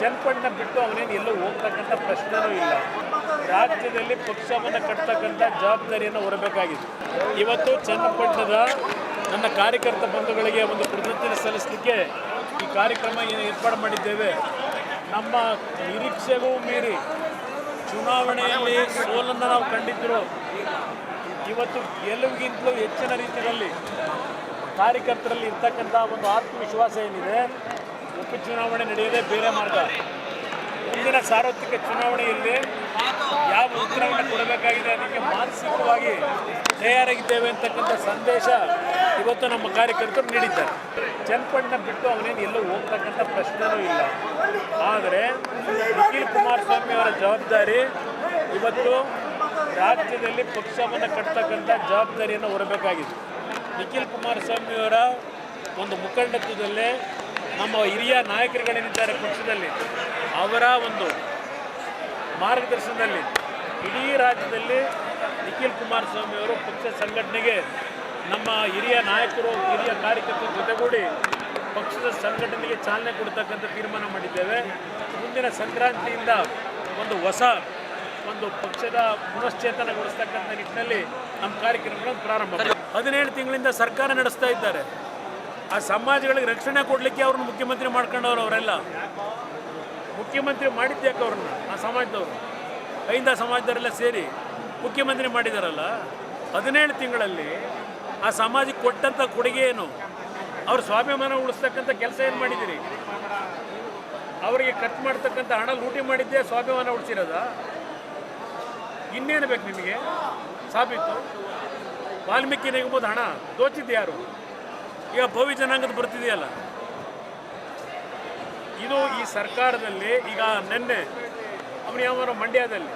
ಚನ್ನಪಟ್ಟಣ ಬಿಟ್ಟು ಅವನೇನು ಎಲ್ಲೂ ಹೋಗ್ತಕ್ಕಂಥ ಪ್ರಶ್ನೆನೂ ಇಲ್ಲ. ರಾಜ್ಯದಲ್ಲಿ ಪಕ್ಷವನ್ನು ಕಟ್ತಕ್ಕಂಥ ಜವಾಬ್ದಾರಿಯನ್ನು ಹೊರಬೇಕಾಗಿದೆ. ಇವತ್ತು ಚನ್ನಪಟ್ಟಣದ ನನ್ನ ಕಾರ್ಯಕರ್ತ ಬಂಧುಗಳಿಗೆ ಒಂದು ಕೃತಜ್ಞತೆ ಸಲ್ಲಿಸಲಿಕ್ಕೆ ಈ ಕಾರ್ಯಕ್ರಮ ಏನು ಏರ್ಪಾಡು ಮಾಡಿದ್ದೇವೆ. ನಮ್ಮ ನಿರೀಕ್ಷೆಗೂ ಮೀರಿ ಚುನಾವಣೆಯಲ್ಲಿ ಸೋಲನ್ನು ನಾವು ಕಂಡಿದ್ದರು ಇವತ್ತು ಗೆಲುವಿಗಿಂತಲೂ ಹೆಚ್ಚಿನ ರೀತಿಯಲ್ಲಿ ಕಾರ್ಯಕರ್ತರಲ್ಲಿ ಇರ್ತಕ್ಕಂಥ ಒಂದು ಆತ್ಮವಿಶ್ವಾಸ ಏನಿದೆ ಉಪಚುನಾವಣೆ ನಡೆಯೋದೇ ಬೇರೆ ಮಾರ್ಗ. ಮುಂದಿನ ಸಾರ್ವತ್ರಿಕ ಚುನಾವಣೆಯಲ್ಲಿ ಯಾವ ಉತ್ತರವನ್ನು ಕೊಡಬೇಕಾಗಿದೆ ಅದಕ್ಕೆ ಮಾನಸಿಕವಾಗಿ ತಯಾರಾಗಿದ್ದೇವೆ ಅಂತಕ್ಕಂಥ ಸಂದೇಶ ಇವತ್ತು ನಮ್ಮ ಕಾರ್ಯಕರ್ತರು ನೀಡಿದ್ದಾರೆ. ಚನ್ನಪಟ್ಟಣ ಬಿಟ್ಟು ಅವನೇನು ಎಲ್ಲೂ ಹೋಗ್ತಕ್ಕಂಥ ಪ್ರಶ್ನೆನೂ ಇಲ್ಲ. ಆದರೆ ನಿಖಿಲ್ ಕುಮಾರಸ್ವಾಮಿ ಅವರ ಜವಾಬ್ದಾರಿ ಇವತ್ತು ರಾಜ್ಯದಲ್ಲಿ ಪಕ್ಷವನ್ನು ಕಟ್ತಕ್ಕಂಥ ಜವಾಬ್ದಾರಿಯನ್ನು ಹೊರಬೇಕಾಗಿದೆ. ನಿಖಿಲ್ ಕುಮಾರಸ್ವಾಮಿಯವರ ಒಂದು ಮುಖಂಡತ್ವದಲ್ಲೇ ನಮ್ಮ ಹಿರಿಯ ನಾಯಕರುಗಳೇನಿದ್ದಾರೆ ಪಕ್ಷದಲ್ಲಿ, ಅವರ ಒಂದು ಮಾರ್ಗದರ್ಶನದಲ್ಲಿ ಇಡೀ ರಾಜ್ಯದಲ್ಲಿ ನಿಖಿಲ್ ಕುಮಾರಸ್ವಾಮಿ ಅವರು ಪಕ್ಷ ಸಂಘಟನೆಗೆ ನಮ್ಮ ಹಿರಿಯ ನಾಯಕರು, ಹಿರಿಯ ಕಾರ್ಯಕರ್ತರ ಜೊತೆಗೂಡಿ ಪಕ್ಷದ ಸಂಘಟನೆಗೆ ಚಾಲನೆ ಕೊಡ್ತಕ್ಕಂಥ ತೀರ್ಮಾನ ಮಾಡಿದ್ದೇವೆ ಮುಂದಿನ ಸಂಕ್ರಾಂತಿಯಿಂದ ಒಂದು ಹೊಸ ಒಂದು ಪಕ್ಷದ ಪುನಶ್ಚೇತನಗೊಳಿಸ್ತಕ್ಕಂಥ ನಿಟ್ಟಿನಲ್ಲಿ ನಮ್ಮ ಕಾರ್ಯಕ್ರಮಗಳನ್ನು ಪ್ರಾರಂಭ. ಹದಿನೇಳು ತಿಂಗಳಿಂದ ಸರ್ಕಾರ ನಡೆಸ್ತಾ ಇದ್ದಾರೆ ಆ ಸಮಾಜಗಳಿಗೆ ರಕ್ಷಣೆ ಕೊಡಲಿಕ್ಕೆ ಅವ್ರನ್ನ ಮುಖ್ಯಮಂತ್ರಿ ಮಾಡ್ಕೊಂಡವ್ರು ಅವರೆಲ್ಲ. ಮುಖ್ಯಮಂತ್ರಿ ಮಾಡಿದ್ಯಾಕೆ ಅವ್ರನ್ನ? ಆ ಸಮಾಜದವರು. ಐಂದ ಸಮಾಜದವರೆಲ್ಲ ಸೇರಿ ಮುಖ್ಯಮಂತ್ರಿ ಮಾಡಿದಾರಲ್ಲ? ಹದಿನೇಳು ತಿಂಗಳಲ್ಲಿ ಆ ಸಮಾಜಕ್ಕೆ ಕೊಟ್ಟಂಥ ಕೊಡುಗೆ ಏನು? ಅವ್ರ ಸ್ವಾಭಿಮಾನ ಉಳಿಸ್ತಕ್ಕಂಥ ಕೆಲಸ ಏನು ಮಾಡಿದ್ದೀರಿ? ಅವರಿಗೆ ಖರ್ಚು ಮಾಡ್ತಕ್ಕಂಥ ಹಣ ಲೂಟಿ ಮಾಡಿದ್ದೇ ಸ್ವಾಭಿಮಾನ ಉಳಿಸಿರೋದ? ಇನ್ನೇನು ಬೇಕು ನಿಮಗೆ? ಸಾಬೀತು? ವಾಲ್ಮೀಕಿ ನಿಗಮದ ಹಣ. ದೋಚಿದ್ದು ಯಾರು? ಈಗ ಭವಿ ಜನಾಂಗದ ಬರ್ತಿದೆಯಲ್ಲ? ಇದು ಈ ಸರ್ಕಾರದಲ್ಲಿ ಈಗ ನಿನ್ನೆ, ಅವನು ಯಾವ ಮಂಡ್ಯದಲ್ಲಿ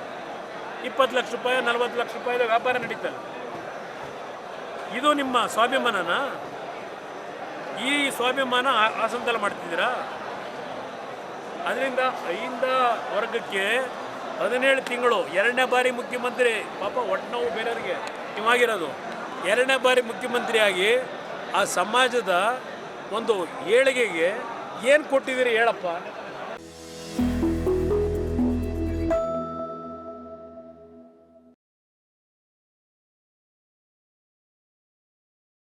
ಇಪ್ಪತ್ತು ಲಕ್ಷ ರೂಪಾಯಿ, ನಲ್ವತ್ತು ಲಕ್ಷ ರೂಪಾಯಿದ ವ್ಯಾಪಾರ ನಡೀತಲ್ಲ. ಇದು ನಿಮ್ಮ ಸ್ವಾಭಿಮಾನನ? ಈ ಸ್ವಾಭಿಮಾನ ಆಸಂತಲ ಮಾಡ್ತಿದ್ದೀರಾ? ಅದರಿಂದ ಐಂದ ವರ್ಗಕ್ಕೆ ಹದಿನೇಳು ತಿಂಗಳು, ಎರಡನೇ ಬಾರಿ ಮುಖ್ಯಮಂತ್ರಿ, ಪಾಪ ಒಟ್ಟು ಬೇರೆಯವ್ರಿಗೆ ನೀವಾಗಿರೋದು ಎರಡನೇ ಬಾರಿ ಮುಖ್ಯಮಂತ್ರಿಯಾಗಿ ಆ ಸಮಾಜದ ಒಂದು ಏಳಿಗೆಗೆ ಏನು ಕೊಟ್ಟಿದ್ದೀರಿ ಹೇಳಪ್ಪ?